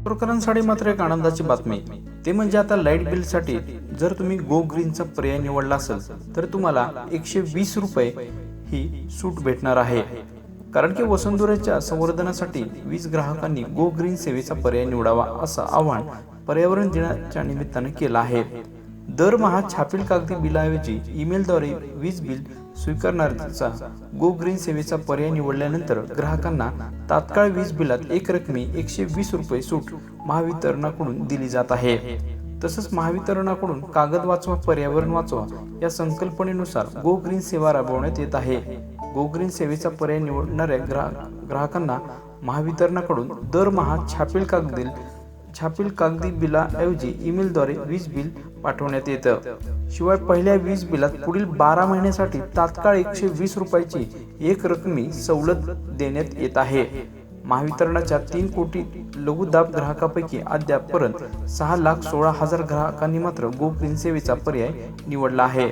वापरकरांसाठी मात्र एक आनंदाची बातमी. ते म्हणजे आता लाइट बिलसाठी जर तुम्ही गो ग्रीनचा पर्याय निवडला असेल तर तुम्हाला एकशे वीस रुपये ही सूट भेटणार आहे. कारण की वसुंधुराच्या संवर्धनासाठी वीज ग्राहकांनी गो ग्रीन सेवेचा पर्याय निवडावा असं आवाहन पर्यावरण दिनाच्या निमित्तानं केलं आहे. दरमहा छापील कागदी बिलाऐवजी ईमेलद्वारे वीज बिल स्वीकारणाऱ्याचा गो ग्रीन सेवेचा पर्याय निवडल्यानंतर ग्राहकांना तात्काळ वीज बिलात एक रकमी एकशे वीस रुपये सूट महावितरणाकडून दिली जात आहे. तसंच महावितरणाकडून कागद वाचवा पर्यावरण वाचवा या संकल्पनेनुसार गो ग्रीन सेवा राबवण्यात येत आहे. गो ग्रीन सेवेचा पर्याय निवडणाऱ्या ग्राहक ग्राहकांना महावितरणाकडून दरमहा छापील कागदी छापील कागदी बिलाऐवजी ईमेलद्वारे वीज बिल पाठवण्यात येतं. शिवाय पहिल्या वीज बिलात पुढील बारा महिन्यासाठी तात्काळ एकशे वीस रुपयाची एक रकमी सवलत देण्यात येत आहे. महावितरणाच्या तीन कोटी लघुदाब ग्राहकापैकी अद्यापपर्यंत सहा लाख सोळा हजार ग्राहकांनी मात्र गो ग्रीन सेवेचा पर्याय निवडला आहे.